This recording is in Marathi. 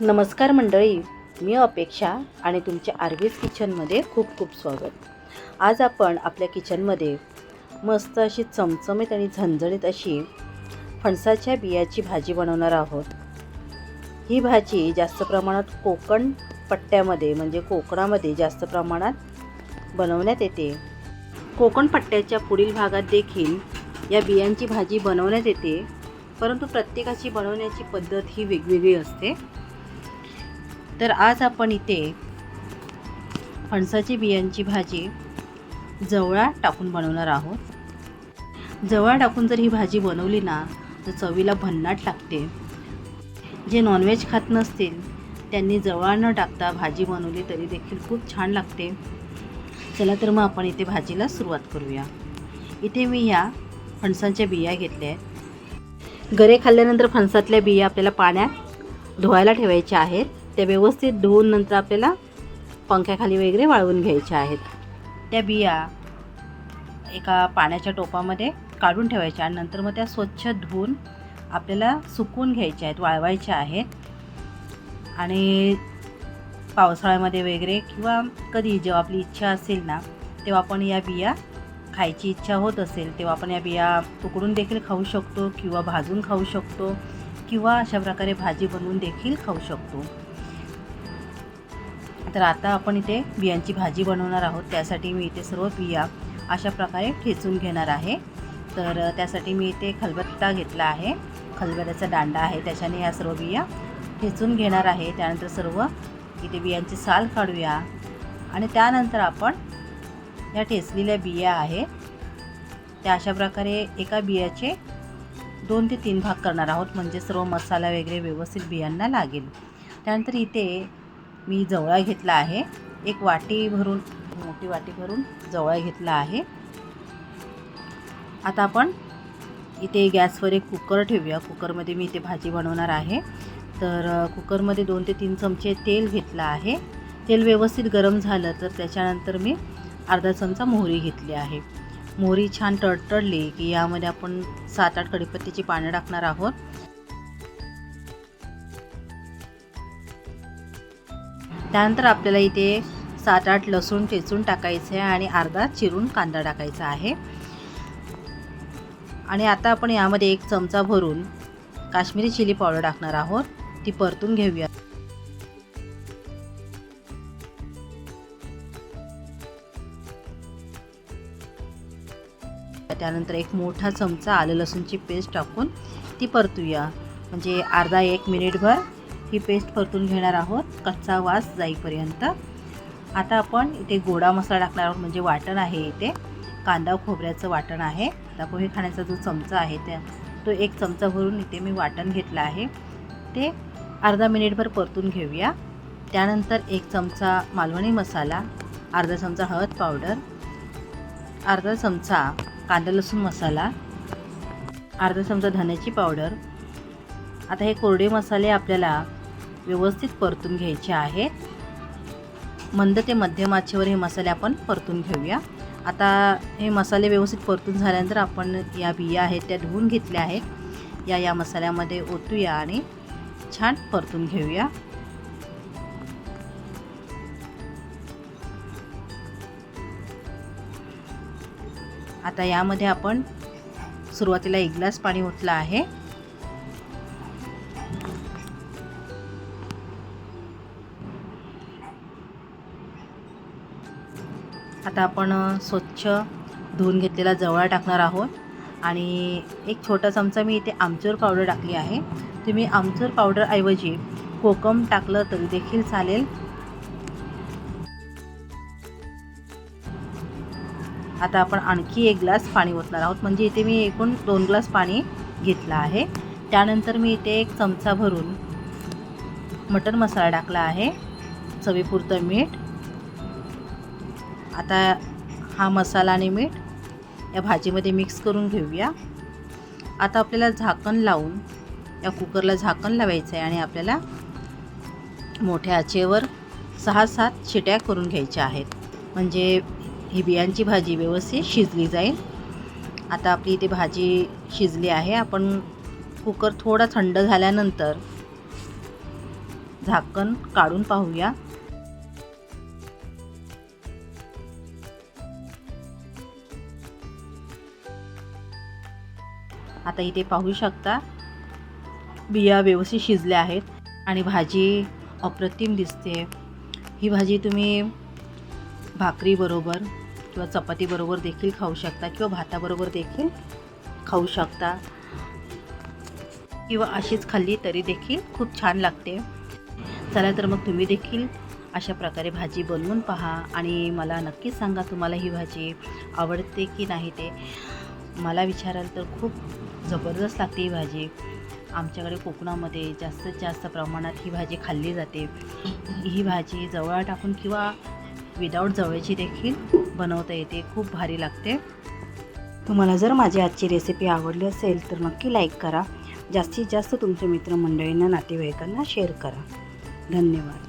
नमस्कार मंडळी मी अपेक्षा आणि तुमच्या आरवीज किचनमध्ये खूप खूप स्वागत. आज आपण आपल्या किचनमध्ये मस्त अशी चमचमीत आणि झणझणीत अशी फणसाच्या बियाची भाजी बनवणार आहोत. ही भाजी जास्त प्रमाणात कोकण पट्ट्यामध्ये म्हणजे कोकणामध्ये जास्त प्रमाणात बनवण्यात येते. कोकण पट्ट्याच्या पुढील भागात देखील या बियांची भाजी बनवण्यात येते परंतु प्रत्येकाची बनवण्याची पद्धत ही वेगवेगळी असते. तर आज आपण इथे फणसाची बियांची भाजी जवळा टाकून बनवणार आहोत. जवळा टाकून जर ही भाजी बनवली ना तर चवीला भन्नाट लागते. जे नॉनव्हेज खात नसतील त्यांनी जवळा न टाकता भाजी बनवली तरी देखील खूप छान लागते. चला तर मग आपण इथे भाजीला सुरुवात करूया. इथे मी ह्या फणसांच्या बिया घेतल्या आहेत. गरे खाल्ल्यानंतर फणसातल्या बिया आपल्याला पाण्यात धुवायला ठेवायच्या आहेत. त्या व्यवस्थित धुवून नंतर आपल्याला पंख्याखाली वगैरे वाळवून घ्यायच्या आहेत. त्या बिया एका पाण्याच्या टोपामध्ये काढून ठेवायच्या आणि नंतर मग त्या स्वच्छ धुवून आपल्याला सुकवून घ्यायच्या आहेत वाळवायच्या आहेत. आणि पावसाळ्यामध्ये वगैरे किंवा कधी जेव्हा आपली इच्छा असेल ना तेव्हा आपण या बिया खायची इच्छा होत असेल तेव्हा आपण या बिया उकडून देखील खाऊ शकतो किंवा भाजून खाऊ शकतो किंवा अशा प्रकारे भाजी बनवून देखील खाऊ शकतो. तर आता आपण इथे बियांची भाजी बनवणार आहोत. त्यासाठी मी इथे सर्व बिया अशा प्रकारे ठेचून घेणार आहे. तर त्यासाठी मी इथे खलबत्ता घेतला आहे. खलबत्त्याचा दांडा आहे. त्याच्याने या सर्व बिया ठेचून घेणार आहे. त्यानंतर सर्व इथे बियांची साल काढूया. आणि त्यानंतर आपण या ठेचलेल्या बिया आहेत त्या अशा प्रकारे एका बियाचे दोन ते तीन भाग करणार आहोत. म्हणजे सर्व मसाला वगैरे व्यवस्थित बियांना लागेल. त्यानंतर इथे मी जवळा घेतला आहे. एक वाटी भरून मोठी वाटी भरून जवळा घेतला आहे. आता आपण इथे गॅसवर एक कुकर ठेवूया. कुकरमध्ये मी इथे भाजी बनवणार आहे. तर कुकरमध्ये दोन ते तीन चमचे तेल घेतलं आहे. तेल व्यवस्थित गरम झालं तर त्याच्यानंतर मी अर्धा चमचा मोहरी घेतली आहे. मोहरी छान तडतडली की यामध्ये आपण सात आठ कडीपत्तीची पानं टाकणार आहोत. त्यानंतर आपल्याला इथे सात आठ लसूण ठेचून टाकायचं आहे आणि अर्धा चिरून कांदा टाकायचा आहे. आणि आता आपण यामध्ये एक चमचा भरून काश्मीरी चिली पावडर टाकणार आहोत. ती परतून घेऊया. त्यानंतर एक मोठा चमचा आलं लसूणची पेस्ट टाकून ती परतूया. म्हणजे अर्धा एक मिनिटभर ही पेस्ट परतून घेणार आहोत. कच्चा वास जाईपर्यंत. आता आपण इथे गोडा मसाला टाकणार आहोत म्हणजे वाटण आहे इथे. कांदा खोबऱ्याचं वाटण आहे. आता पोहे खाण्याचा जो चमचा आहे त्या तो एक चमचा भरून इथे मी वाटण घेतलं आहे. ते अर्धा मिनिटभर परतून घेऊया. त्यानंतर एक चमचा मालवणी मसाला अर्धा चमचा हळद पावडर अर्धा चमचा कांदा लसूण मसाला अर्धा चमचा धन्याची पावडर. आता हे कोरडे मसाले आपल्याला व्यवस्थित परतून घ्यायचे आहेत. मंद ते मध्यम आचेवर हे मसाले आपण परतून घेऊया. आता हे मसाले व्यवस्थित परतून झाल्यानंतर आपण या बिया आहेत त्या धुवून घेतल्या आहेत. या या मसाल्यामध्ये ओतूया आणि छान परतून घेऊया. आता यामध्ये आपण सुरुवातीला एक ग्लास पाणी ओतलं आहे. आता आपण स्वच्छ धुवून घेतलेला जवळा टाकणार आहोत. आणि एक छोटा चमचा मी इथे आमचूर पावडर टाकली आहे. तुम्ही आमचूर पावडरऐवजी कोकम टाकलं तरी देखील चालेल. आता आपण आणखी एक ग्लास पाणी ओतणार आहोत. म्हणजे इथे मी एकूण दोन ग्लास पाणी घेतलं आहे. त्यानंतर मी इथे एक चमचा भरून मटर मसाला टाकला आहे. चवीपुरतं मीठ. आता हा मसाला आणि मीठ या भाजीमध्ये मिक्स करून घेऊया. आता आपल्याला झाकण लावून या कुकरला झाकण लावायचं आहे आणि आपल्याला मोठ्या आचेवर सहा सात शिट्या करून घ्यायच्या आहेत. म्हणजे ही बियांची भाजी व्यवस्थित शिजली जाईल. आता आपली इथे भाजी शिजली आहे. आपण कुकर थोडा थंड झाल्यानंतर झाकण काढून पाहूया. आता इथे पाहू शकता. बिया व्यवस्थित शिजल्या आहेत आणि भाजी अप्रतिम दिसते. ही भाजी तुम्ही भाकरीबरोबर किंवा चपातीबरोबर देखील खाऊ शकता किंवा भाताबरोबर देखील खाऊ शकता. किंवा अशीच खाल्ली तरी देखील खूप छान लागते. चला तर मग तुम्ही देखील अशा प्रकारे भाजी बनवून पहा आणि मला नक्कीच सांगा तुम्हाला ही भाजी आवडते की नाही ते. मला विचाराल तर खूप जबरदस्त लागते ही भाजी. आमच्याकडे कोकणामध्ये जास्तीत जास्त प्रमाणात ही भाजी खाल्ली जाते. ही भाजी जवळ टाकून किंवा विदाऊट जवळची देखील बनवता येते खूप भारी लागते. तुम्हाला जर माझी आजची रेसिपी आवडली असेल तर नक्की लाईक करा. जास्तीत जास्त तुमच्या मित्रमंडळींना नातेवाईकांना शेअर करा. धन्यवाद.